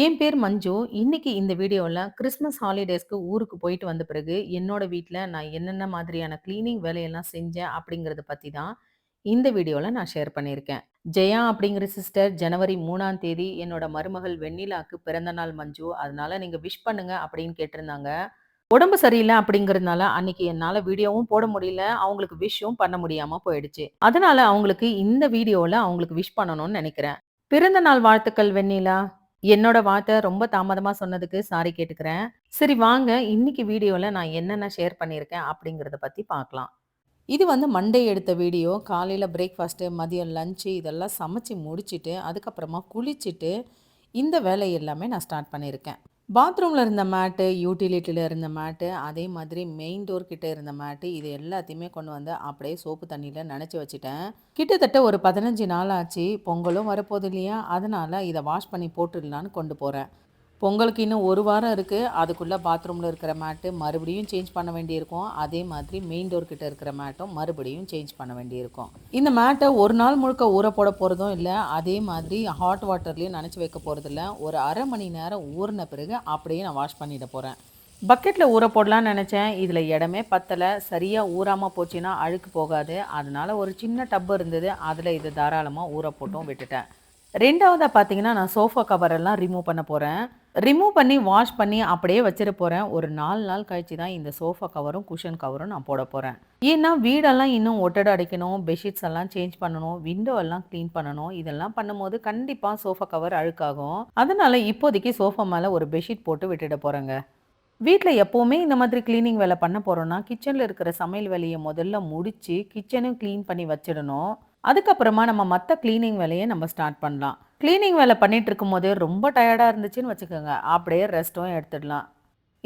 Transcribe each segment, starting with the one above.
என் பேர் மஞ்சு. இன்னைக்கு இந்த வீடியோவில் கிறிஸ்மஸ் ஹாலிடேஸ்க்கு ஊருக்கு போயிட்டு வந்த பிறகு, என்னோட வீட்டில் நான் என்னென்ன மாதிரியான கிளீனிங் வேலையெல்லாம் செஞ்சேன் அப்படிங்கிறத பற்றி தான் இந்த வீடியோவில் நான் ஷேர் பண்ணியிருக்கேன். ஜெயா அப்படிங்கிற சிஸ்டர் ஜனவரி மூணாம் தேதி என்னோட மருமகள் வெண்ணிலாக்கு பிறந்த நாள் மஞ்சு. அதனால நீங்கள் விஷ் பண்ணுங்க அப்படின்னு கேட்டிருந்தாங்க. உடம்பு சரியில்லை அப்படிங்கிறதுனால அன்னைக்கு என்னால் வீடியோவும் போட முடியல. அவங்களுக்கு விஷும் பண்ண முடியாமல் போயிடுச்சு. அதனால அவங்களுக்கு இந்த வீடியோவில் அவங்களுக்கு விஷ் பண்ணணும்னு நினைக்கிறேன் பிறந்த நாள் வாழ்த்துக்கள் வெண்ணிலா. என்னோட வார்த்தை ரொம்ப தாமதமா சொன்னதுக்கு சாரி கேட்டுக்கிறேன். சரி வாங்க, இன்னைக்கு வீடியோவில் நான் என்னென்ன ஷேர் பண்ணியிருக்கேன் அப்படிங்கிறத பற்றி பார்க்கலாம். இது வந்து மண்டே எடுத்த வீடியோ. காலையில் பிரேக்ஃபாஸ்ட்டு, மதியம் லஞ்சு இதெல்லாம் சமைச்சு முடிச்சுட்டு, அதுக்கப்புறமா குளிச்சுட்டு, இந்த வேலை எல்லாமே நான் ஸ்டார்ட் பண்ணியிருக்கேன். பாத்ரூமில் இருந்த மேட்டு, யூட்டிலிட்டியில் இருந்த மேட்டு, அதே மாதிரி மெயின் டோர் கிட்டே இருந்த மேட்டு, இது எல்லாத்தையுமே கொண்டு வந்து அப்படியே சோப்பு தண்ணியில் நினச்சி வச்சுட்டேன். கிட்டத்தட்ட ஒரு 15 நாள் ஆச்சு. பொங்கலும் வரப்போகுது இல்லையா? அதனால் இதை வாஷ் பண்ணி போட்டுடலான்னு கொண்டு போகிறேன் பொங்கலுக்கு இன்னும் ஒரு வாரம் இருக்குது அதுக்குள்ளே பாத்ரூமில் இருக்கிற மேட்டு மறுபடியும் சேஞ்ச் பண்ண வேண்டியிருக்கும். அதே மாதிரி மெயின் டோர் கிட்ட இருக்கிற மேட்டும் மறுபடியும் சேஞ்ச் பண்ண வேண்டியிருக்கும். இந்த மேட்டை ஒரு நாள் முழுக்க ஊற போட போகிறதும் இல்லை அதே மாதிரி ஹாட் வாட்டர்லேயும் நினச்சி வைக்க போகிறதில்ல ஒரு அரை மணி நேரம் ஊறின பிறகு அப்படியே நான் வாஷ் பண்ணிட போகிறேன் பக்கெட்டில் ஊற போடலான்னு நினச்சேன் இதில் இடமே பத்தலை சரியாக ஊறாமல் போச்சுன்னா அழுக்கு போகாது. அதனால ஒரு சின்ன டப் இருந்தது. அதில் இது தாராளமாக ஊற போட்டும் விட்டுட்டேன். ரெண்டாவதாக பார்த்தீங்கன்னா, நான் சோஃபா கவரெல்லாம் ரிமூவ் பண்ண போகிறேன் ரிமூவ் பண்ணி, வாஷ் பண்ணி அப்படியே வச்சிட போகிறேன் ஒரு நாலு நாள் கழிச்சு தான் இந்த சோஃபா கவரும், குஷன் கவரும் நான் போட போகிறேன் ஏன்னா வீடெல்லாம் இன்னும் ஒட்டடை அடிக்கணும், பெட்ஷீட்ஸ் எல்லாம் சேஞ்ச் பண்ணணும், விண்டோ எல்லாம் க்ளீன் பண்ணணும். இதெல்லாம் பண்ணும்போது கண்டிப்பாக சோஃபா கவர் அழுக்காகும். அதனால் இப்போதைக்கு சோஃபா மேலே ஒரு பெட்ஷீட் போட்டு விட்டுட போகிறேங்க வீட்டில் எப்போவுமே இந்த மாதிரி கிளீனிங் வேலை பண்ண போகிறோன்னா கிச்சனில் இருக்கிற சமையல் வேலையை முதல்ல முடித்து கிச்சனும் க்ளீன் பண்ணி வச்சிடணும். அதுக்கப்புறமா நம்ம மற்ற கிளீனிங் வேலையை நம்ம ஸ்டார்ட் பண்ணலாம். கிளீனிங் வேலை பண்ணிகிட்டு இருக்கும்போது ரொம்ப டயர்டாக இருந்துச்சுன்னு வச்சுக்கோங்க, அப்படியே ரெஸ்ட்டும் எடுத்துடலாம்.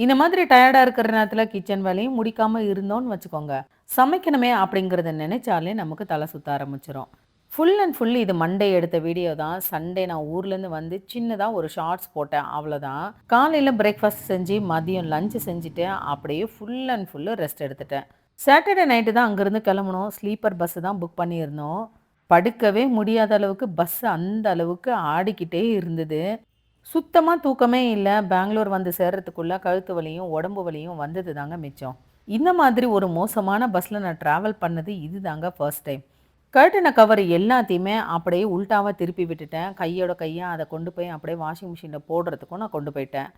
இந்த மாதிரி டயர்டாக இருக்கிற நேரத்தில் கிச்சன் வேலையும் முடிக்காமல் இருந்தோம்னு வச்சுக்கோங்க, சமைக்கணுமே அப்படிங்கிறத நினைச்சாலே நமக்கு தலை சுத்த ஆரம்பிச்சிடும் ஃபுல் அண்ட் ஃபுல் இது மண்டே எடுத்த வீடியோ தான். சண்டே நான் ஊர்லேருந்து வந்து சின்னதாக ஒரு ஷார்ட்ஸ் போட்டேன். அவ்வளோதான். காலையில் பிரேக்ஃபாஸ்ட் செஞ்சு, மதியம் லஞ்சு செஞ்சுட்டு, அப்படியே ஃபுல் அண்ட் ஃபுல்லு ரெஸ்ட் எடுத்துட்டேன். சாட்டர்டே நைட்டு தான் அங்கேருந்து கிளம்பணும். ஸ்லீப்பர் பஸ்ஸு தான் புக் பண்ணியிருந்தோம். படுக்கவே முடியாத அளவுக்கு பஸ் அந்த அளவுக்கு ஆடிக்கிட்டே இருந்தது. சுத்தமாக தூக்கமே இல்லை பெங்களூர் வந்து சேர்றதுக்குள்ளே கழுத்து வலியும், உடம்பு வலியும் வந்தது தாங்க மிச்சம். இந்த மாதிரி ஒரு மோசமான பஸ்ஸில் நான் ட்ராவல் பண்ணது இது தாங்க ஃபர்ஸ்ட் டைம். கர்ட்டனை கவர் எல்லாத்தையுமே அப்படியே உல்ட்டாவாக திருப்பி விட்டுட்டேன். கையோட கையை அதை கொண்டு போய் அப்படியே வாஷிங் மிஷினில் போடுறதுக்கும் நான் கொண்டு போயிட்டேன்.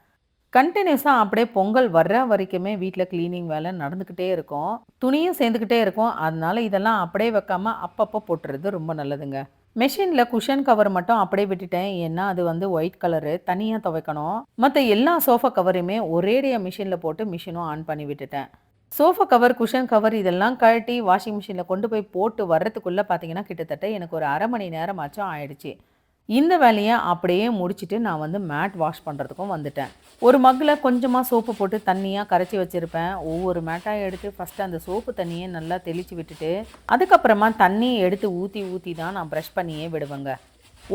கண்டினியூஸாக அப்படியே பொங்கல் வர்ற வரைக்குமே வீட்டில் க்ளீனிங் வேலை நடந்துக்கிட்டே இருக்கும். துணியும் சேர்ந்துக்கிட்டே இருக்கும். அதனால இதெல்லாம் அப்படியே வைக்காம அப்பப்போ போட்டுறது ரொம்ப நல்லதுங்க. மெஷினில் குஷன் கவர் மட்டும் அப்படியே விட்டுட்டேன். ஏன்னா அது வந்து ஒயிட் கலரு. தனியாக துவைக்கணும். மற்ற எல்லா சோஃபா கவரையுமே ஒரேடியா மிஷினில் போட்டு மிஷினும் ஆன் பண்ணி விட்டுட்டேன். சோஃபா கவர், குஷன் கவர் இதெல்லாம் கழட்டி வாஷிங் மிஷினில் கொண்டு போய் போட்டு வர்றதுக்குள்ளே பார்த்தீங்கன்னா, கிட்டத்தட்ட எனக்கு ஒரு அரை மணி நேரமாச்சும் ஆயிடுச்சு. இந்த வேலையை அப்படியே முடிச்சுட்டு நான் வந்து மேட் வாஷ் பண்ணுறதுக்கும் வந்துட்டேன். ஒரு மக்கில் கொஞ்சமாக சோப்பு போட்டு தண்ணியாக கரைச்சி வச்சுருப்பேன் ஒவ்வொரு மேட்டாக எடுத்து ஃபர்ஸ்ட்டு அந்த சோப்பு தண்ணியை நல்லா தெளித்து விட்டுட்டு, அதுக்கப்புறமா தண்ணியை எடுத்து ஊற்றி ஊற்றி தான் நான் ப்ரஷ் பண்ணியே விடுவேங்க.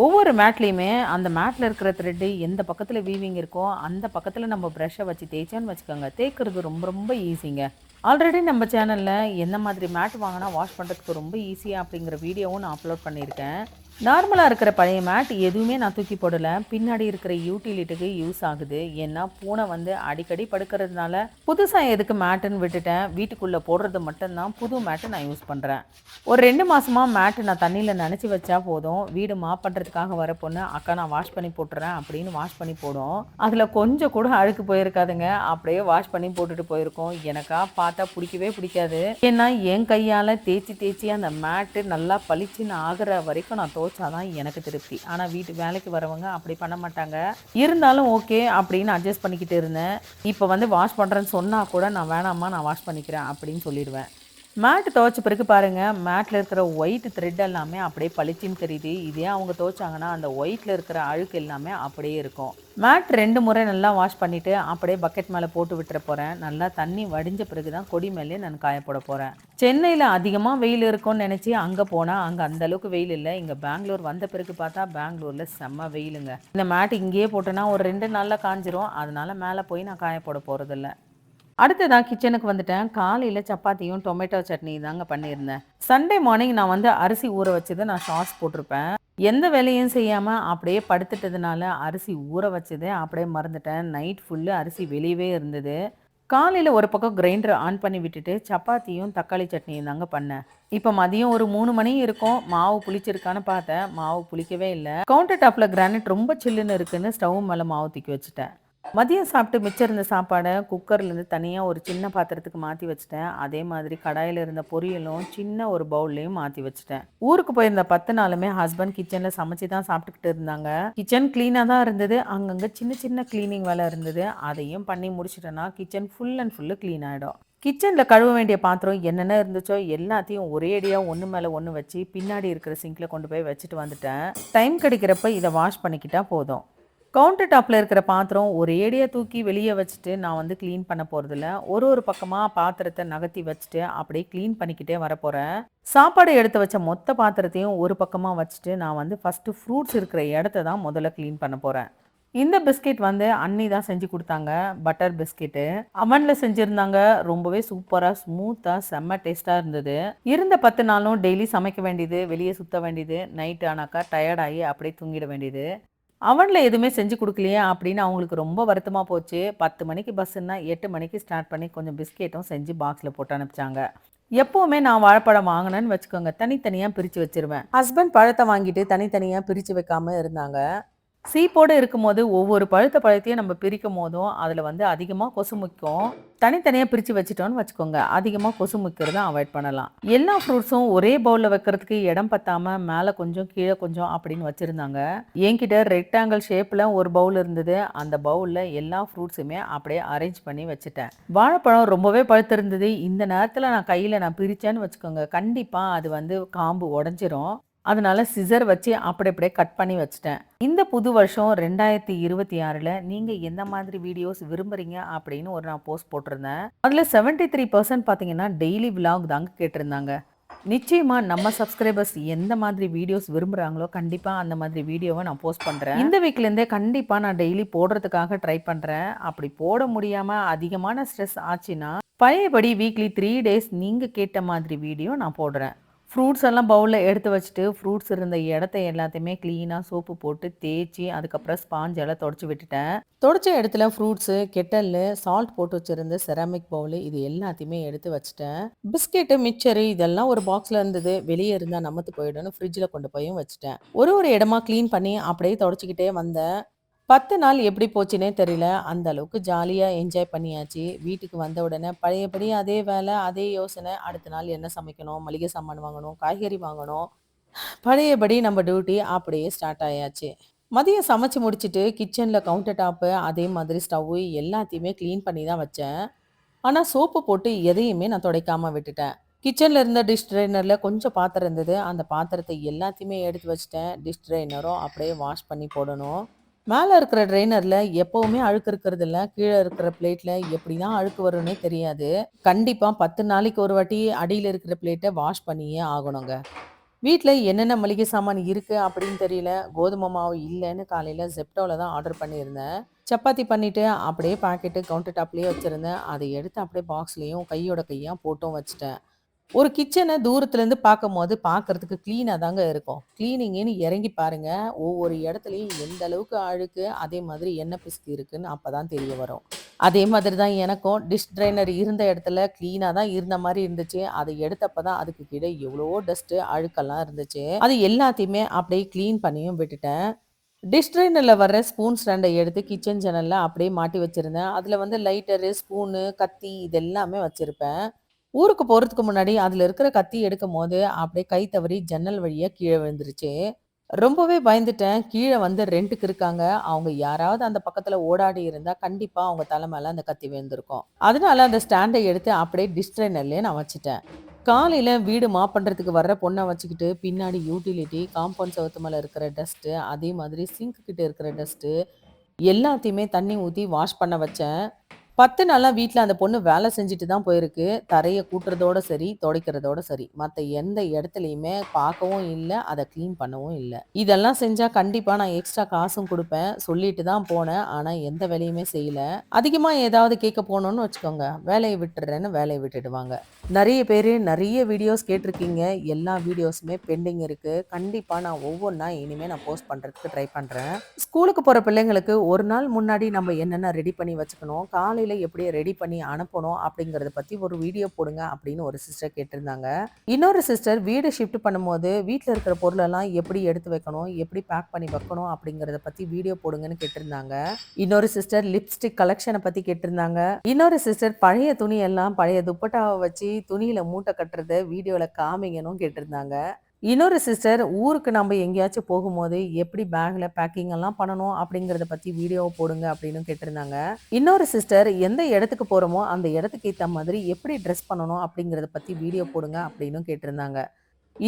ஒவ்வொரு மேட்லேயுமே அந்த மேட்டில் இருக்கிற த்ரெட்டு எந்த பக்கத்தில் வீவிங் இருக்கோ, அந்த பக்கத்தில் நம்ம ப்ரஷ்ஷை வச்சு தேய்ச்சோன்னு வச்சுக்கோங்க, தேய்க்கிறது ரொம்ப ரொம்ப ஈஸிங்க. ஆல்ரெடி நம்ம சேனலில் எந்த மாதிரி மேட் வாங்கினா வாஷ் பண்ணுறதுக்கு ரொம்ப ஈஸியாக அப்படிங்கிற வீடியோவும் நான் அப்லோட் பண்ணியிருக்கேன். நார்மலாக இருக்கிற பழைய மேட் எதுவுமே நான் தூக்கி போடல. பின்னாடி இருக்கிற யூட்டிலிட்டிக்கு யூஸ் ஆகுது. ஏன்னா பூனை வந்து அடிக்கடி படுக்கிறதுனால, புதுசாக எதுக்கு மேட்டுன்னு விட்டுட்டேன். வீட்டுக்குள்ளே போடுறது மட்டும்தான் புது மேட்டு நான் யூஸ் பண்ணுறேன் ஒரு ரெண்டு மாதமாக மேட் நான் தண்ணியில் நினச்சி வச்சா போதும். வீடு மாப் பண்ணுறதுக்காக வர பொண்ணு, "அக்கா நான் வாஷ் பண்ணி போட்டுறேன்" அப்படின்னு வாஷ் பண்ணி போடும். அதில் கொஞ்சம் கூட அழுக்கு போயிருக்காதுங்க. அப்படியே வாஷ் பண்ணி போட்டுட்டு போயிருக்கோம் எனக்கா பார்த்தா பிடிக்கவே பிடிக்காது ஏன்னா என் கையால் தேய்ச்சி தேய்ச்சி அந்த மேட்டு நல்லா பளிச்சுன்னு ஆகிற வரைக்கும் நான் துவைச்சா தான் எனக்கு திருப்தி. ஆனால் வீட்டு வேலைக்கு வரவங்க அப்படி பண்ண மாட்டாங்க. இருந்தாலும் ஓகே அப்படின்னு அட்ஜஸ்ட் பண்ணிக்கிட்டு இருந்தேன். இப்போ வந்து வாஷ் பண்ணுறேன்னு சொன்னால் கூட நான் வேணாம்மா நான் வாஷ் பண்ணிக்கிறேன் அப்படின்னு சொல்லிடுவேன். மேட்டு துவைச்ச பிறகு பாருங்கள் மேட்டில் இருக்கிற ஒயிட் த்ரெட் எல்லாமே அப்படியே பளிச்சின்னு தெரியுது. இதே அவங்க துவைச்சாங்கன்னா, அந்த ஒயிட்ல இருக்கிற அழுக்கு எல்லாமே அப்படியே இருக்கும். மேட் ரெண்டு முறை நல்லா வாஷ் பண்ணிவிட்டு அப்படியே பக்கெட் மேலே போட்டு விட்டுற போகிறேன் நல்லா தண்ணி வடிஞ்ச பிறகு தான் கொடி மேலே நான் காயப்போட போகிறேன் சென்னையில் அதிகமாக வெயில் இருக்கும்னு நினச்சி அங்கே போனால் அங்கே அந்தளவுக்கு வெயில் இல்லை இங்கே பெங்களூர் வந்த பிறகு பார்த்தா, பெங்களூரில் செம்ம வெயிலுங்க. இந்த மேட் இங்கேயே போட்டோன்னா ஒரு ரெண்டு நாளில் காஞ்சிரும். அதனால மேலே போய் நான் காயப்போட போகிறதில்ல அடுத்ததான் கிச்சனுக்கு வந்துட்டேன். காலையில் சப்பாத்தியும், டொமேட்டோ சட்னி தாங்க பண்ணியிருந்தேன். சண்டே மார்னிங் நான் வந்து அரிசி ஊற வச்சதை நான் ஷார்ட்ஸ் போட்டிருப்பேன். எந்த வேலையும் செய்யாமல் அப்படியே படுத்துட்டதுனால அரிசி ஊற வச்சதே அப்படியே மறந்துட்டேன். நைட் ஃபுல்லு அரிசி வெளியவே இருந்தது. காலையில் ஒரு பக்கம் கிரைண்டர் ஆன் பண்ணி விட்டுட்டு, சப்பாத்தியும், தக்காளி சட்னியும் தாங்க பண்ணேன். இப்போ மதியம் ஒரு மூணு மணி இருக்கும். மாவு புளிச்சிருக்கான்னு பார்த்தேன். மாவு புளிக்கவே இல்லை கவுண்டர் டாப்பில் கிரானைட் ரொம்ப சில்லுன்னு இருக்குன்னு ஸ்டவ் மேலே மாவு தூக்கி வச்சுட்டேன். மதியம் சாப்பிட்டு மிச்சம் இருந்த சாப்பாடை குக்கர்லேருந்து தனியாக ஒரு சின்ன பாத்திரத்துக்கு மாற்றி வச்சுட்டேன். அதே மாதிரி கடாயில் இருந்த பொரியலும் சின்ன ஒரு பவுல்லையும் மாற்றி வச்சுட்டேன். ஊருக்கு போயிருந்த 10 நாளுமே ஹஸ்பண்ட் கிச்சனில் சமைச்சு தான் சாப்பிட்டுக்கிட்டு இருந்தாங்க. கிச்சன் க்ளீனாக தான் இருந்தது. அங்கங்கே சின்ன சின்ன க்ளீனிங் வேலை இருந்தது. அதையும் பண்ணி முடிச்சிட்டேன்னா kitchen full and full clean ஆகிடும் கிச்சனில் கழுவ வேண்டிய பாத்திரம் என்னென்ன இருந்துச்சோ எல்லாத்தையும் ஒரே அடியாக ஒன்று மேலே ஒன்று வச்சு, பின்னாடி இருக்கிற சிங்கில் கொண்டு போய் வச்சுட்டு வந்துட்டேன். டைம் கிடைக்கிறப்ப இதை வாஷ் பண்ணிக்கிட்டால் போதும். கவுண்டர் டாப்பில் இருக்கிற பாத்திரம் ஒரு ஏடியை தூக்கி வெளியே வச்சுட்டு நான் வந்து க்ளீன் பண்ண போகிறதில்ல ஒரு ஒரு பக்கமாக பாத்திரத்தை நகர்த்தி வச்சுட்டு, அப்படியே க்ளீன் பண்ணிக்கிட்டே வரப்போகிறேன் சாப்பாடு எடுத்து வச்ச மொத்த பாத்திரத்தையும் ஒரு பக்கமாக வச்சுட்டு, நான் வந்து ஃபஸ்ட்டு ஃப்ரூட்ஸ் இருக்கிற இடத்த தான் முதல்ல க்ளீன் பண்ண போகிறேன் இந்த பிஸ்கெட் வந்து அன்னி தான் செஞ்சு கொடுத்தாங்க பட்டர் பிஸ்கெட்டு. அவனில் செஞ்சுருந்தாங்க ரொம்பவே சூப்பராக ஸ்மூத்தாக செம்ம டேஸ்ட்டாக இருந்தது. இருந்த 10 நாளும் டெய்லி சமைக்க வேண்டியது, வெளியே சுத்த வேண்டியது, நைட் ஆனாக்கா டயர்டாகி அப்படியே தூங்கிட வேண்டியது. அவனில் எதுவுமே செஞ்சு கொடுக்கலையே அப்படின்னு அவங்களுக்கு ரொம்ப வருத்தமாக போச்சு. 10 மணிக்கு பஸ்ஸுன்னா எட்டு மணிக்கு ஸ்டார்ட் பண்ணி கொஞ்சம் பிஸ்கெட்டும் செஞ்சு பாக்ஸில் போட்டு அனுப்பிச்சாங்க. எப்போவுமே நான் வாழைப்பழம் வாங்கினேன்னு வச்சுக்கோங்க, தனித்தனியாக பிரித்து வச்சுருவேன். ஹஸ்பண்ட் பழத்தை வாங்கிட்டு தனித்தனியாக பிரித்து வைக்காமல் இருந்தாங்க. சீப்போடு இருக்கும்போது ஒவ்வொரு பழுத்த பழத்தையும் நம்ம பிரிக்கும் போதும் அதில் வந்து அதிகமாக கொசு முக்கும். தனித்தனியாக பிரித்து வச்சுட்டோன்னு வச்சுக்கோங்க, அதிகமாக கொசு முக்கிறத அவாய்ட் பண்ணலாம். எல்லா ஃப்ரூட்ஸும் ஒரே பவுலில் வைக்கிறதுக்கு இடம் பத்தாமல் மேலே கொஞ்சம், கீழே கொஞ்சம் அப்படின்னு வச்சுருந்தாங்க என்கிட்ட ரெக்டாங்கிள் ஷேப்பில் ஒரு பவுல் இருந்தது. அந்த பவுலில் எல்லா ஃப்ரூட்ஸுமே அப்படியே அரேஞ்ச் பண்ணி வச்சுட்டேன். வாழைப்பழம் ரொம்பவே பழுத்திருந்தது. இந்த நேரத்தில் நான் கையில் நான் பிரித்தேன்னு வச்சுக்கோங்க, கண்டிப்பாக அது வந்து காம்பு உடஞ்சிரும் அதனால் சிசர் வச்சு அப்படி அப்படியே கட் பண்ணி வச்சுட்டேன். இந்த புது வருஷம் ரெண்டாயிரத்தி இருபத்தி ஆறில் நீங்கள் எந்த மாதிரி வீடியோஸ் விரும்புகிறீங்க அப்படின்னு ஒரு நான் போஸ்ட் போட்டிருந்தேன். அதில் செவன்ட்டி த்ரீ பர்சன்ட் பார்த்தீங்கன்னா டெய்லி விலாக் தாங்க கேட்டிருந்தாங்க. நிச்சயமா நம்ம சப்ஸ்கிரைபர்ஸ் எந்த மாதிரி வீடியோஸ் விரும்புகிறாங்களோ கண்டிப்பாக அந்த மாதிரி வீடியோவை நான் போஸ்ட் பண்ணுறேன் இந்த வீக்லேருந்தே கண்டிப்பாக நான் டெய்லி போடுறதுக்காக ட்ரை பண்ணுறேன் அப்படி போட முடியாமல் அதிகமான ஸ்ட்ரெஸ் ஆச்சுன்னா, பழையபடி வீக்லி த்ரீ டேஸ் நீங்கள் கேட்ட மாதிரி வீடியோ நான் போடுறேன். ஃப்ரூட்ஸ் எல்லாம் பவுலில் எடுத்து வச்சுட்டு, ஃப்ரூட்ஸ் இருந்த இடத்த எல்லாத்தையுமே க்ளீனாக சோப்பு போட்டு தேய்ச்சி அதுக்கப்புறம் ஸ்பாஞ்ச் எல்லாம் தொடச்சி விட்டுட்டேன். தொடச்ச இடத்துல ஃப்ரூட்ஸு, கெட்டலு, சால்ட் போட்டு வச்சுருந்த செராமிக் பவுலு இது எல்லாத்தையுமே எடுத்து வச்சுட்டேன். பிஸ்கெட்டு, மிக்சரு இதெல்லாம் ஒரு பாக்ஸில் இருந்தது. வெளியே இருந்தால் நமத்து போயிடும்னு ஃப்ரிட்ஜில் கொண்டு போயும் வச்சுட்டேன். ஒரு ஒரு இடமா க்ளீன் பண்ணி அப்படியே தொடச்சிக்கிட்டே வந்தேன். 10 நாள் எப்படி போச்சுன்னே தெரியல. அந்த அளவுக்கு ஜாலியாக என்ஜாய் பண்ணியாச்சு. வீட்டுக்கு வந்த உடனே பழையபடி அதே வேலை, அதே யோசனை. அடுத்த நாள் என்ன சமைக்கணும்? மளிகை சாமான் வாங்கணும், காய்கறி வாங்கணும். பழையபடி நம்ம டியூட்டி அப்படியே ஸ்டார்ட் ஆயாச்சு. மதியம் சமைச்சு முடிச்சுட்டு கிச்சனில் கவுண்டர் டாப்பு, அதே மாதிரி ஸ்டவ்வு எல்லாத்தையுமே க்ளீன் பண்ணி தான் வச்சேன். ஆனால் சோப்பு போட்டு எதையுமே நான் துடைக்காமல் விட்டுட்டேன். கிச்சனில் இருந்த டிஷ் ட்ரைனரில் கொஞ்சம் பாத்திரம் இருந்தது. அந்த பாத்திரத்தை எல்லாத்தையுமே எடுத்து வச்சுட்டேன். டிஷ் ட்ரைனரும் அப்படியே வாஷ் பண்ணி போடணும். மேலே இருக்கிற ட்ரெய்னர்ல எப்போவுமே அழுக்கு இருக்கிறதில்ல. கீழே இருக்கிற பிளேட்டில் எப்படி தான் அழுக்கு வரும்னே தெரியாது. கண்டிப்பாக பத்து நாளைக்கு ஒரு வாட்டி அடியில் இருக்கிற பிளேட்டை வாஷ் பண்ணியே ஆகணுங்க. வீட்டில் என்னென்ன மளிகை சாமான் இருக்குது அப்படின்னு தெரியல. கோதுமை மாவு இல்லைன்னு காலையில் ஜெப்டோவில் தான் ஆர்டர் பண்ணியிருந்தேன். சப்பாத்தி பண்ணிவிட்டு அப்படியே பாக்கெட்டு கவுண்டர் டாப்லேயே வச்சுருந்தேன் அதை எடுத்து அப்படியே பாக்ஸ்லேயும் கையோட கையாக போட்டும் வச்சுட்டேன். ஒரு கிச்சனை தூரத்துலேருந்து பார்க்கும்போது பார்க்கறதுக்கு க்ளீனாக தாங்க இருக்கும். க்ளீனிங்னு இறங்கி பாருங்கள் ஒவ்வொரு இடத்துலையும் எந்த அளவுக்கு அழுக்கு, அதே மாதிரி என்ன பிசுக்கு இருக்குன்னு அப்பதான் தெரிய வரும். அதே மாதிரி தான் எனக்கும் டிஷ் ட்ரைனர் இருந்த இடத்துல க்ளீனாக தான் இருந்த மாதிரி இருந்துச்சு. அதை எடுத்தப்போ தான் அதுக்கு கீழே எவ்வளோ டஸ்ட்டு, அழுக்கெல்லாம் இருந்துச்சு. அது எல்லாத்தையுமே அப்படியே க்ளீன் பண்ணியும் விட்டுட்டேன். டிஷ் ட்ரைனரில் வர்ற ஸ்பூன் ஸ்டாண்டை எடுத்து கிச்சன் ஜன்னலில் அப்படியே மாட்டி வச்சுருந்தேன் அதில் வந்து லைட்டரு, ஸ்பூனு, கத்தி இதெல்லாமே வச்சுருப்பேன் ஊருக்கு போகிறதுக்கு முன்னாடி அதில் இருக்கிற கத்தி எடுக்கும் போது அப்படியே கை தவறி ஜன்னல் வழியாக கீழே விழுந்துருச்சு. ரொம்பவே பயந்துட்டேன். கீழே வந்து ரெண்டுக்கு இருக்காங்க. அவங்க யாராவது அந்த பக்கத்துல ஓடாடி இருந்தா, கண்டிப்பா அவங்க தலை மேல அந்த கத்தி விழுந்திருக்கும். அதனால அந்த ஸ்டாண்டை எடுத்து அப்படியே டிஷ் நான் வச்சுட்டேன். காலையில வீடு மா பண்றதுக்கு வர்ற பொண்ணை வச்சுக்கிட்டு, பின்னாடி யூட்டிலிட்டி, காம்பவுண்ட் செவுத்து மேல இருக்கிற டஸ்ட்டு, அதே மாதிரி சிங்க் கிட்ட இருக்கிற டஸ்ட்டு, எல்லாத்தையுமே தண்ணி ஊற்றி வாஷ் பண்ண வச்சேன். பத்து நாளாக வீட்டில் அந்த பொண்ணு வேலை செஞ்சுட்டு தான் போயிருக்கு. தரையை கூட்டுறதோட சரி, துடைக்கிறதோட சரி. மற்ற எந்த இடத்துலையுமே பார்க்கவும் இல்லை அதை க்ளீன் பண்ணவும் இல்லை இதெல்லாம் செஞ்சால் கண்டிப்பாக நான் எக்ஸ்ட்ரா காசும் கொடுப்பேன் சொல்லிட்டு தான் போனேன். ஆனால் எந்த வேலையுமே செய்யலை அதிகமாக ஏதாவது கேட்க போகணுன்னு வச்சுக்கோங்க, வேலையை விட்டுறேன்னு வேலையை விட்டுடுவாங்க. நிறைய பேர் நிறைய வீடியோஸ் கேட்டிருக்கீங்க. எல்லா வீடியோஸுமே பெண்டிங் இருக்குது கண்டிப்பாக நான் ஒவ்வொன்றா இனிமேல் நான் போஸ்ட் பண்ணுறதுக்கு ட்ரை பண்ணுறேன் ஸ்கூலுக்கு போகிற பிள்ளைங்களுக்கு ஒரு நாள் முன்னாடி நம்ம என்னென்ன ரெடி பண்ணி வச்சுக்கணும், காலையில எப்படி ரெடி பண்ணி அனுப்பணும் அப்படிங்கிறத பற்றி ஒரு வீடியோ போடுங்க அப்படின்னு ஒரு சிஸ்டர் கேட்டிருந்தாங்க. இன்னொரு சிஸ்டர் வீடு ஷிஃப்ட் பண்ணும்போது வீட்டில் இருக்கிற பொருளெல்லாம் எப்படி எடுத்து வைக்கணும், எப்படி பேக் பண்ணி வைக்கணும் அப்படிங்கிறத பற்றி வீடியோ போடுங்கன்னு கேட்டிருந்தாங்க. இன்னொரு சிஸ்டர் லிப்ஸ்டிக் கலெக்ஷனை பற்றி கேட்டிருந்தாங்க. இன்னொரு சிஸ்டர் பழைய துணி எல்லாம் பழைய துப்பட்டாவை வச்சு துணியில் மூட்டை கட்டுறத வீடியோவில் காமிங்கன்னு கேட்டிருந்தாங்க. இன்னொரு சிஸ்டர் ஊருக்கு நம்ம எங்கேயாச்சும் போகும்போது எப்படி பேக்கில் பேக்கிங் எல்லாம் பண்ணணும் அப்படிங்கிறத பற்றி வீடியோ போடுங்க அப்படின்னு கேட்டிருந்தாங்க. இன்னொரு சிஸ்டர் எந்த இடத்துக்கு போகிறோமோ அந்த இடத்துக்கு ஏற்ற மாதிரி எப்படி ட்ரெஸ் பண்ணணும் அப்படிங்கிறத பற்றி வீடியோ போடுங்க அப்படின்னு கேட்டிருந்தாங்க.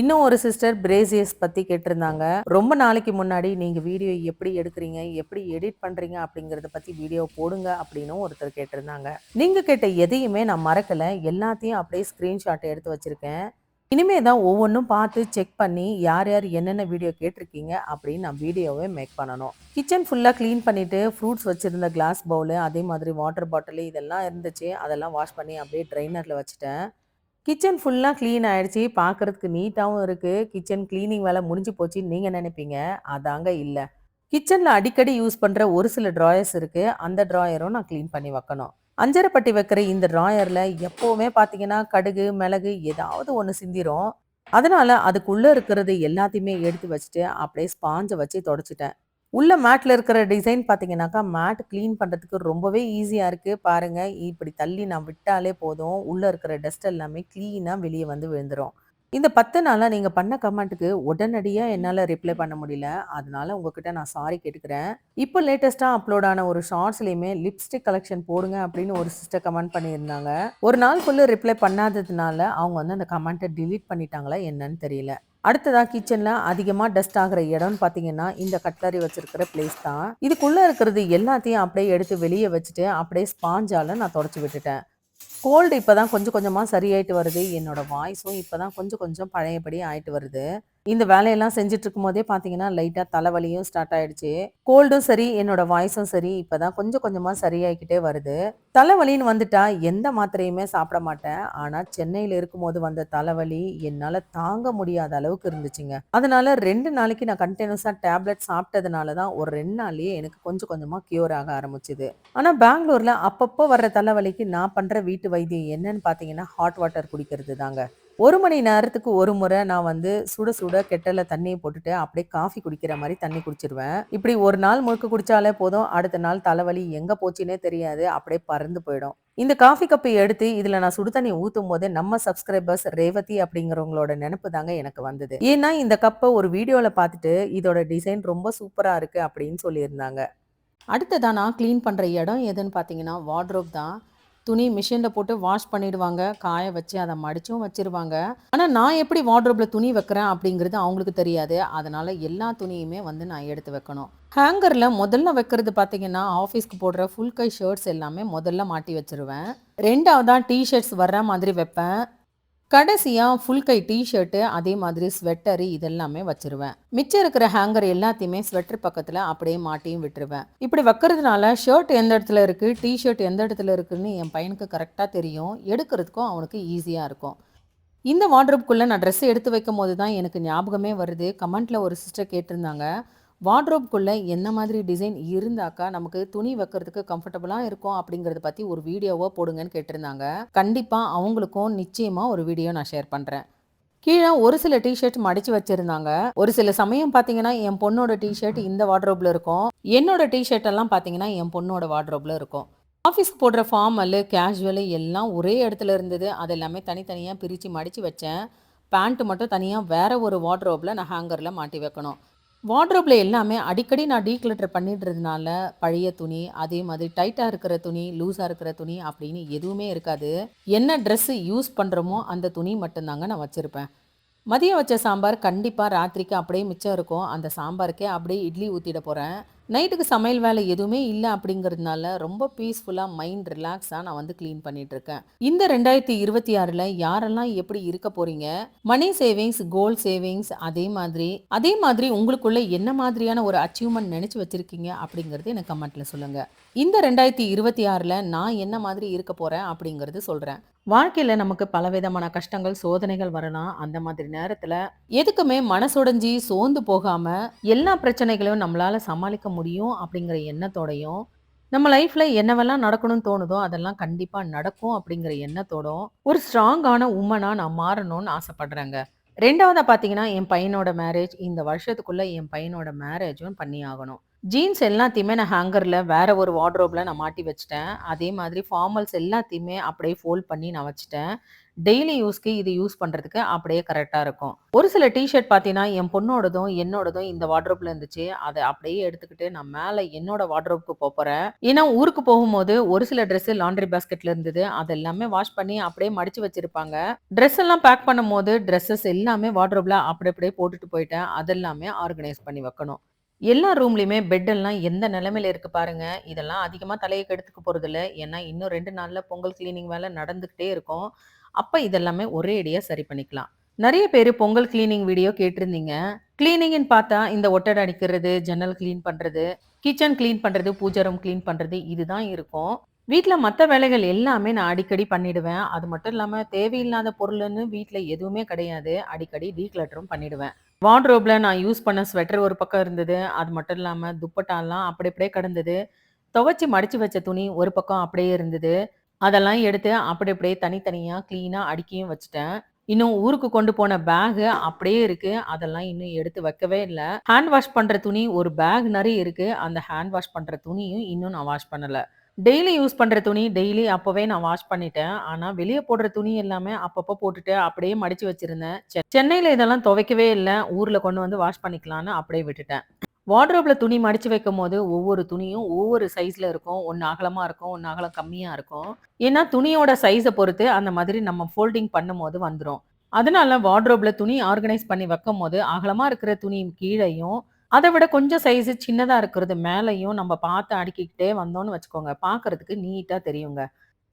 இன்னும் ஒரு சிஸ்டர் பிரேசியஸ் பற்றி கேட்டிருந்தாங்க. ரொம்ப நாளைக்கு முன்னாடி நீங்கள் வீடியோ எப்படி எடுக்கிறீங்க எப்படி எடிட் பண்ணுறீங்க அப்படிங்கிறத பற்றி வீடியோ போடுங்க அப்படின்னும் ஒருத்தர் கேட்டிருந்தாங்க. நீங்கள் கேட்ட எதையுமே நான் மறக்கலை எல்லாத்தையும் அப்படியே ஸ்க்ரீன்ஷாட் எடுத்து வச்சுருக்கேன் இனிமே தான் ஒவ்வொன்றும் பார்த்து செக் பண்ணி யார் யார் என்னென்ன வீடியோ கேட்டிருக்கீங்க அப்படின்னு நான் வீடியோவே மேக் பண்ணணும். கிச்சன் ஃபுல்லாக க்ளீன் பண்ணிவிட்டு ஃப்ரூட்ஸ் வச்சுருந்த கிளாஸ் பவுலு, அதே மாதிரி வாட்டர் பாட்டிலு இதெல்லாம் இருந்துச்சு. அதெல்லாம் வாஷ் பண்ணி அப்படியே ட்ரைனரில் வச்சுட்டேன். கிச்சன் ஃபுல்லாக க்ளீன் ஆகிடுச்சி பார்க்குறதுக்கு நீட்டாகவும் இருக்குது கிச்சன் கிளீனிங் வேலை முடிஞ்சு போச்சுன்னு நீங்கள் நினைப்பீங்க. அதாங்க இல்லை கிச்சனில் அடிக்கடி யூஸ் பண்ணுற ஒரு சில ட்ராயர்ஸ் இருக்குது அந்த ட்ராயரும் நான் க்ளீன் பண்ணி வைக்கணும். அஞ்சரைப்பட்டி வைக்கிற இந்த ட்ராயரில் எப்போவுமே பார்த்தீங்கன்னா, கடுகு, மிளகு ஏதாவது ஒன்று சிந்திரும். அதனால் அதுக்குள்ளே இருக்கிறது எல்லாத்தையுமே எடுத்து வச்சுட்டு, அப்படியே ஸ்பாஞ்சை வச்சு தொடச்சிட்டேன் உள்ள மேட்டில் இருக்கிற டிசைன் பார்த்தீங்கன்னாக்கா, மேட் க்ளீன் பண்ணுறதுக்கு ரொம்பவே ஈஸியாக இருக்குது பாருங்கள் இப்படி தள்ளி நான் விட்டாலே போதும். உள்ளே இருக்கிற டஸ்ட் எல்லாமே க்ளீனாக வெளியே வந்து விழுந்துடும் இந்த பத்து நாளாக நீங்கள் பண்ண கமெண்ட்டுக்கு உடனடியாக என்னால் ரிப்ளை பண்ண முடியல. அதனால உங்ககிட்ட நான் சாரி கேட்டுக்கிறேன். இப்போ லேட்டஸ்ட்டாக அப்லோட் ஆன ஒரு ஷார்ட்ஸ்லேயுமே லிப்ஸ்டிக் கலெக்ஷன் போடுங்க அப்படின்னு ஒரு சிஸ்டர் கமெண்ட் பண்ணியிருந்தாங்க. ஒரு நாள் ஃபுல்லு ரிப்ளை பண்ணாததுனால அவங்க வந்து அந்த கமெண்ட்டை டிலீட் பண்ணிட்டாங்களா என்னன்னு தெரியல. அடுத்ததாக கிச்சனில் அதிகமாக டஸ்ட் ஆகிற இடம்னு பார்த்தீங்கன்னா, இந்த கட்லரி வச்சிருக்கிற பிளேஸ் தான். இதுக்குள்ளே இருக்கிறது எல்லாத்தையும் அப்படியே எடுத்து வெளியே வச்சுட்டு, அப்படியே ஸ்பாஞ்சால நான் தொடச்சி விட்டுட்டேன். கோல்டு இப்போ தான் கொஞ்சம் கொஞ்சமாக சரியாயிட்டு வருது. என்னோடய வாய்ஸும் இப்போ தான் கொஞ்சம் கொஞ்சம் பழையபடி ஆயிட்டு வருது. இந்த வேலையெல்லாம் செஞ்சுட்டு இருக்கும்போதே பார்த்தீங்கன்னா, லைட்டாக தலைவலியும் ஸ்டார்ட் ஆயிடுச்சு. கோல்டும் சரி, என்னோட வாய்ஸும் சரி, இப்போதான் கொஞ்சம் கொஞ்சமாக சரியாகிக்கிட்டே வருது. தலைவலின்னு வந்துட்டா எந்த மாத்திரையுமே சாப்பிட மாட்டேன். ஆனால் சென்னையில் இருக்கும்போது வந்த தலைவலி என்னால் தாங்க முடியாத அளவுக்கு இருந்துச்சுங்க. அதனால ரெண்டு நாளைக்கு நான் கண்டினியூஸாக டேப்லெட் சாப்பிட்டதுனால தான் ஒரு ரெண்டு நாள்லேயே எனக்கு கொஞ்சம் கொஞ்சமாக கியூர் ஆக ஆரம்பிச்சுது. ஆனால் பெங்களூரில் அப்பப்போ வர்ற தலைவலிக்கு நான் பண்ணுற வீட்டு வைத்தியம் என்னன்னு பார்த்தீங்கன்னா, ஹாட் வாட்டர் குடிக்கிறது தாங்க. ஒரு மணி நேரத்துக்கு ஒரு முறை நான் வந்து சுட சுட கெட்டல தண்ணியை போட்டுட்டு, அப்படியே காஃபி குடிக்கிற மாதிரி தண்ணி குடிச்சிருவேன். இப்படி ஒரு நாள் முழுக்க குடிச்சாலே போதும். அடுத்த நாள் தலைவலி எங்க போச்சுன்னே தெரியாது. அப்படியே பறந்து போயிடும். இந்த காஃபி கப்பை எடுத்து இதுல நான் சுடு தண்ணி ஊத்தும்போதே நம்ம சப்ஸ்கிரைபர்ஸ் ரேவதி அப்படிங்கிறவங்களோட நினப்பு தாங்க எனக்கு வந்தது. ஏன்னா இந்த கப்பை ஒரு வீடியோல பார்த்துட்டு, இதோட டிசைன் ரொம்ப சூப்பரா இருக்கு அப்படின்னு சொல்லியிருந்தாங்க. அடுத்ததான் நான் கிளீன் பண்ற இடம் எதுன்னு பார்த்தீங்கன்னா, வார்ட்ரோப் தான். துணி மிஷினில் போட்டு வாஷ் பண்ணிடுவாங்க. காய வச்சு அதை மடிச்சும் வச்சுருவாங்க. ஆனால் நான் எப்படி வார்ட்ரோப்ல துணி வைக்கிறேன் அப்படிங்கிறது அவங்களுக்கு தெரியாது. அதனால் எல்லா துணியுமே வந்து நான் எடுத்து வைக்கணும். ஹேங்கரில் முதல்ல வைக்கிறது பார்த்தீங்கன்னா, ஆஃபீஸ்க்கு போடுற ஃபுல் கை ஷர்ட்ஸ் எல்லாமே முதல்ல மாட்டி வச்சுருவேன். 2வதா டீ ஷர்ட்ஸ் வர்ற மாதிரி வைப்பேன். கடைசியாக ஃபுல் கை டீ ஷர்ட்டு, அதே மாதிரி ஸ்வெட்டரு இதெல்லாமே வச்சுருவேன். மிச்சம் இருக்கிற ஹேங்கர் எல்லாத்தையுமே ஸ்வெட்டர் பக்கத்தில் அப்படியே மாட்டியும் விட்டுருவேன். இப்படி வைக்கிறதுனால ஷர்ட் எந்த இடத்துல இருக்குது டிஷர்ட் எந்த இடத்துல இருக்குதுன்னு என் பையனுக்கு கரெக்டாக தெரியும். எடுக்கிறதுக்கும் அவனுக்கு ஈஸியாக இருக்கும். இந்த வார்ட்ரோப்குள்ள நான் ட்ரெஸ்ஸை எடுத்து வைக்கும்போது தான் எனக்கு ஞாபகமே வருது. கமெண்ட்டில் ஒரு சிஸ்டர் கேட்டிருந்தாங்க. வார்ட்ரோப்குள்ளே என்ன மாதிரி டிசைன் இருந்தாக்கா நமக்கு துணி வைக்கிறதுக்கு கம்ஃபர்டபுளாக இருக்கும் அப்படிங்கிறத பற்றி ஒரு வீடியோவாக போடுங்கன்னு கேட்டிருந்தாங்க. கண்டிப்பாக அவங்களுக்கும் நிச்சயமாக ஒரு வீடியோ நான் ஷேர் பண்ணுறேன் கீழே ஒரு சில டிஷர்ட் மடிச்சு வச்சிருந்தாங்க. ஒரு சில சமயம் பார்த்தீங்கன்னா, என் பொண்ணோட டிஷர்ட் இந்த வார்ட்ரோப்ல இருக்கும். என்னோட டிஷர்ட் எல்லாம் பார்த்தீங்கன்னா, என் பொண்ணோட வார்ட்ரோப்ல இருக்கும். ஆஃபீஸ்க்கு போடுற ஃபார்மலு, கேஷுவலு எல்லாம் ஒரே இடத்துல இருந்தது. அது எல்லாமே பிரித்து மடித்து மடிச்சு வச்சேன். பேண்ட்டு மட்டும் தனியாக வேற ஒரு வார்ட்ரோப்ல நான் ஹேங்கரில் மாட்டி வைக்கணும். வார்ட்ரோப்பில் எல்லாமே அடிக்கடி நான் டீக்ளட்டர் பண்ணிடுறதுனால, பழைய துணி, அதே மாதிரி டைட்டாக இருக்கிற துணி, லூஸாக இருக்கிற துணி அப்படின்னு எதுவுமே இருக்காது. என்ன ட்ரெஸ்ஸு யூஸ் பண்ணுறோமோ அந்த துணி மட்டும்தாங்க நான் வச்சுருப்பேன் மதியம் வச்ச சாம்பார் கண்டிப்பாக ராத்திரிக்கு அப்படியே மிச்சம் இருக்கும். அந்த சாம்பாருக்கே அப்படியே இட்லி ஊற்றிட போகிறேன் நைட்டுக்கு சமையல் வேலை எதுவுமே இல்லை அப்படிங்கிறதுனால, ரொம்ப பீஸ்ஃபுல்லாக மைண்ட் ரிலாக்ஸாக நான் வந்து க்ளீன் பண்ணிகிட்ருக்கேன் இந்த 2026ல யாரெல்லாம் எப்படி இருக்க போகிறீங்க மணி சேவிங்ஸ், கோல்ட் சேவிங்ஸ் அதே மாதிரி அதே மாதிரி உங்களுக்குள்ளே என்ன மாதிரியான ஒரு அச்சீவ்மெண்ட் நினச்சி வச்சுருக்கீங்க அப்படிங்கிறது எனக்கு கமெண்ட்டில் சொல்லுங்கள் இந்த 2026ல நான் என்ன மாதிரி இருக்க போகிறேன் அப்படிங்கிறது சொல்கிறேன் வாழ்க்கையில் நமக்கு பலவிதமான கஷ்டங்கள், சோதனைகள் வரலாம். அந்த மாதிரி நேரத்தில் எதுக்குமே மனசுடைஞ்சி சோர்ந்து போகாமல் எல்லா பிரச்சனைகளையும் நம்மளால் சமாளிக்க முடியும் அப்படிங்கிற எண்ணத்தோடயும், நம்ம லைஃப்பில் என்னவெல்லாம் நடக்கணும்னு தோணுதோ, அதெல்லாம் கண்டிப்பாக நடக்கும் அப்படிங்கிற எண்ணத்தோடும், ஒரு ஸ்ட்ராங்கான உமனாக நான் மாறணும்னு ஆசைப்படுறேங்க. ரெண்டாவதாக பார்த்தீங்கன்னா, என் பையனோட மேரேஜ். இந்த வருஷத்துக்குள்ளே என் பையனோட மேரேஜும் பண்ணி ஆகணும். ஜீன்ஸ் எல்லாத்தையுமே நான் ஹேங்கரில் வேறு ஒரு வார்ட்ரோப்பில் நான் மாட்டி வச்சிட்டேன் அதே மாதிரி ஃபார்மல்ஸ் எல்லாத்தையுமே அப்படியே ஃபோல்ட் பண்ணி நான் வச்சுட்டேன். டெய்லி யூஸ்க்கு இது யூஸ் பண்ணுறதுக்கு அப்படியே கரெக்டாக இருக்கும். ஒரு சில டிஷர்ட் பார்த்தீங்கன்னா, என் பொண்ணோடதும், என்னோடதும் இந்த வார்ட்ரோப்ல இருந்துச்சு. அதை அப்படியே எடுத்துக்கிட்டு நான் மேலே என்னோட வார்ட்ரோப்க்கு போகிறேன் ஏன்னா ஊருக்கு போகும்போது ஒரு சில ட்ரெஸ்ஸு லாண்ட்ரி பாஸ்கெட்ல இருந்தது. அது எல்லாமே வாஷ் பண்ணி அப்படியே மடித்து வச்சுருப்பாங்க ட்ரெஸ் எல்லாம் பேக் பண்ணும்போது ட்ரெஸ்ஸஸ் எல்லாமே வார்ட்ரோப்பில் அப்படி அப்படியே போட்டுட்டு போயிட்டேன். அதெல்லாமே ஆர்கனைஸ் பண்ணி வைக்கணும். எல்லா ரூம்லயுமே பெட் எல்லாம் எந்த நிலைமையில இருக்கு பாருங்க. இதெல்லாம் அதிகமா தலைய கெடுத்துக்க போறதில்ல. ஏன்னா இன்னும் 2 நாள்ல பொங்கல் கிளீனிங் வேலை நடந்துகிட்டே இருக்கும். அப்ப இதெல்லாமே ஒரேடியா சரி பண்ணிக்கலாம். நெறைய பேரு பொங்கல் கிளீனிங் வீடியோ கேட்டிருந்தீங்க. கிளீனிங்ன்னு பார்த்தா இந்த ஒட்டடை அடிக்கிறது, ஜன்னல் கிளீன் பண்றது, கிச்சன் கிளீன் பண்றது, பூஜை ரூம் கிளீன் பண்றது இதுதான் இருக்கும். வீட்ல மத்த வேலைகள் எல்லாமே நான் அடிக்கடி பண்ணிடுவேன். அது மட்டும் இல்லாம தேவையில்லாத பொருளுன்னு வீட்ல எதுவுமே கிடையாது. அடிக்கடி டீக்ளட்டரும் பண்ணிடுவேன். வார்ட்ரோப்ல நான் யூஸ் பண்ண ஸ்வெட்டர் ஒரு பக்கம் இருந்தது. அது மட்டும் இல்லாம துப்பட்டாலாம் அப்படி அப்படியே கிடந்தது. துவைச்சு மடிச்சு வச்ச துணி ஒரு பக்கம் அப்படியே இருந்தது. அதெல்லாம் எடுத்து அப்படி அப்படியே தனித்தனியா கிளீனா அடுக்கியும் வச்சுட்டேன். இன்னும் ஊருக்கு கொண்டு போன பேக் அப்படியே இருக்கு. அதெல்லாம் இன்னும் எடுத்து வைக்கவே இல்ல. ஹேண்ட் வாஷ் பண்ற துணி ஒரு பேக் நெறைய இருக்கு. அந்த ஹேண்ட் வாஷ் பண்ற துணியும் இன்னும் நான் வாஷ் பண்ணல. டெய்லி யூஸ் பண்ற துணி டெய்லி அப்பவே நான் வாஷ் பண்ணிட்டேன். ஆனா வெளியே போடுற துணி எல்லாமே அப்பப்போ போட்டுட்டு அப்படியே மடிச்சு வச்சிருந்தேன். செ சென்னையில இதெல்லாம் துவைக்கவே இல்லை ஊர்ல கொண்டு வந்து வாஷ் பண்ணிக்கலான்னு அப்படியே விட்டுட்டேன். வார்ட்ரோப்ல துணி மடிச்சு வைக்கும்போது ஒவ்வொரு துணியும் ஒவ்வொரு சைஸ்ல இருக்கும். ஒன்று அகலமா இருக்கும், ஒன்று அகலம் கம்மியா இருக்கும். ஏன்னா துணியோட சைஸை பொறுத்து அந்த மாதிரி நம்ம ஃபோல்டிங் பண்ணும்போது வந்துடும் அதனால வார்ட்ரோப்ல துணி ஆர்கனைஸ் பண்ணி வைக்கும் போது அகலமா இருக்கிற துணி கீழையும் அதை விட கொஞ்சம் சைஸு சின்னதாக இருக்கிறது மேலேயும் நம்ம பார்த்து அடுக்கிக்கிட்டே வந்தோம்னு வச்சுக்கோங்க, பார்க்கறதுக்கு நீட்டாக தெரியுங்க.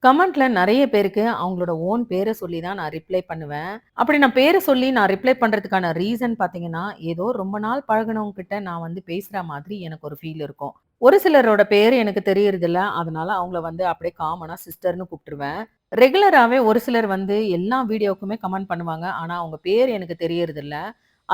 கமெண்ட்ல நிறைய பேருக்கு அவங்களோட ஓன் பேரை சொல்லி தான் நான் ரிப்ளை பண்ணுவேன். அப்படி நான் பேரை சொல்லி நான் ரிப்ளை பண்றதுக்கான ரீசன் பார்த்தீங்கன்னா, ஏதோ ரொம்ப நாள் பழகுனவங்க கிட்ட நான் வந்து பேசுற மாதிரி எனக்கு ஒரு ஃபீல் இருக்கும். ஒரு சிலரோட பேர் எனக்கு தெரியறதில்ல. அதனால அவங்கள வந்து அப்படியே காமனா சிஸ்டர்னு கூப்பிட்டுருவேன். ரெகுலராகவே ஒரு சிலர் வந்து எல்லா வீடியோக்குமே கமெண்ட் பண்ணுவாங்க. ஆனா அவங்க பேர் எனக்கு தெரியறதில்ல.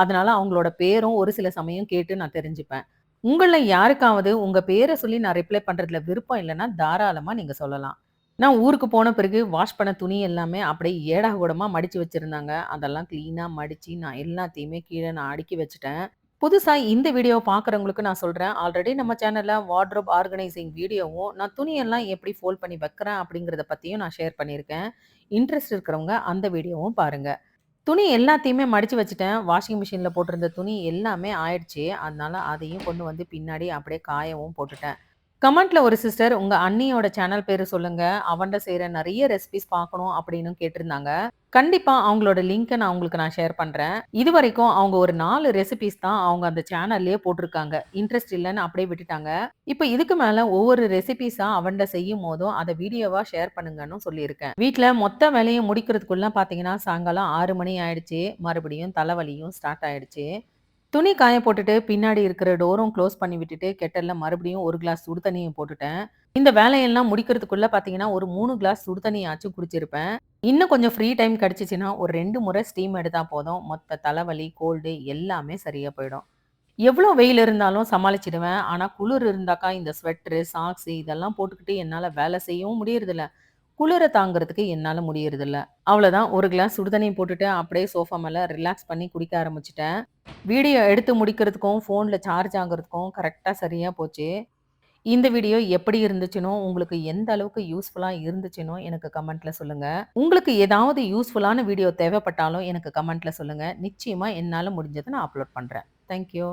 அதனால அவங்களோட பேரும் ஒரு சில சமயம் கேட்டு நான் தெரிஞ்சுப்பேன். உங்களில் யாருக்காவது உங்க பேரை சொல்லி நான் ரிப்ளை பண்றதுல விருப்பம் இல்லைன்னா தாராளமா நீங்க சொல்லலாம். நான் ஊருக்கு போன பிறகு வாஷ் பண்ண துணி எல்லாமே அப்படியே ஏடா கூடமாக மடித்து வச்சுருந்தாங்க அதெல்லாம் க்ளீனாக மடித்து நான் எல்லாத்தையுமே கீழே நான் அடுக்கி வச்சுட்டேன். புதுசாக இந்த வீடியோவை பார்க்குறவங்களுக்கு நான் சொல்கிறேன் ஆல்ரெடி நம்ம சேனலில் வார்ட்ரோப் ஆர்கனைசிங் வீடியோவும், நான் துணியெல்லாம் எப்படி ஃபோல்ட் பண்ணி வைக்கிறேன் அப்படிங்கிறத பற்றியும் நான் ஷேர் பண்ணியிருக்கேன். இன்ட்ரெஸ்ட் இருக்கிறவங்க அந்த வீடியோவும் பாருங்கள் துணி எல்லாத்தையுமே மடித்து வச்சுட்டேன். வாஷிங் மிஷினில் போட்டிருந்த துணி எல்லாமே ஆயிடுச்சு. அதனால அதையும் கொண்டு வந்து பின்னாடி அப்படியே காயவும் போட்டுட்டேன். கமெண்ட்ல ஒரு சிஸ்டர் உங்க அண்ணியோட சேனல் பேரு சொல்லுங்க. அவன்ட செய்யற நிறைய ரெசிபிஸ் பார்க்கணும் அப்படின்னு கேட்டிருந்தாங்க. கண்டிப்பா அவங்களோட லிங்கை நான் உங்களுக்கு நான் ஷேர் பண்றேன். இதுவரைக்கும் அவங்க ஒரு நாலு ரெசிபீஸ் தான் அவங்க அந்த சேனல்லயே போட்டிருக்காங்க. இன்ட்ரெஸ்ட் இல்லைன்னு அப்படியே விட்டுட்டாங்க. இப்போ இதுக்கு மேல ஒவ்வொரு ரெசிபீஸா அவன்ட செய்யும்போதும் அதை வீடியோவா ஷேர் பண்ணுங்கன்னு சொல்லியிருக்கேன். வீட்டுல மொத்த வேலையும் முடிக்கிறதுக்குள்ள பார்த்தீங்கன்னா, சாயங்காலம் ஆறு மணி ஆயிடுச்சு. மறுபடியும் தலைவலியும் ஸ்டார்ட் ஆயிடுச்சு. துணி காய போட்டுட்டு பின்னாடி இருக்கிற டோரும் க்ளோஸ் பண்ணி விட்டுட்டு, கெட்டலில் மறுபடியும் ஒரு கிளாஸ் சுடு தண்ணியும் போட்டுட்டேன். இந்த வேலையெல்லாம் முடிக்கிறதுக்குள்ள பார்த்தீங்கன்னா, ஒரு மூணு கிளாஸ் சுடு தண்ணியாச்சும் குடிச்சிருப்பேன். இன்னும் கொஞ்சம் ஃப்ரீ டைம் கிடச்சிச்சின்னா ஒரு ரெண்டு முறை ஸ்டீம் எடுத்தால் போதும். மொத்த தலைவலி, கோல்டு எல்லாமே சரியாக போயிடும். எவ்வளோ வெயில் இருந்தாலும் சமாளிச்சிடுவேன் ஆனால் குளிர் இருந்தாக்கா இந்த ஸ்வெட்டரு, சாக்ஸு இதெல்லாம் போட்டுக்கிட்டு என்னால் வேலை செய்யவும் முடியறதில்ல. குளிர தாங்குறதுக்கு என்னால் முடியறதில்ல. அவ்வளோதான் ஒரு கிளாஸ் சுடுதண்ணியை போட்டுட்டு அப்படியே சோஃபா மேலே ரிலாக்ஸ் பண்ணி குடிக்க ஆரம்பிச்சிட்டேன் வீடியோ எடுத்து முடிக்கிறதுக்கும், ஃபோனில் சார்ஜ் ஆகுறதுக்கும் கரெக்டாக சரியாக போச்சு. இந்த வீடியோ எப்படி இருந்துச்சுன்னோ, உங்களுக்கு எந்த அளவுக்கு யூஸ்ஃபுல்லாக இருந்துச்சுன்னோ எனக்கு கமெண்ட்டில் சொல்லுங்கள் உங்களுக்கு ஏதாவது யூஸ்ஃபுல்லான வீடியோ தேவைப்பட்டாலும் எனக்கு கமெண்ட்டில் சொல்லுங்கள் நிச்சயமாக என்னால் முடிஞ்சதை நான் அப்லோட் பண்ணுறேன் தேங்க் யூ.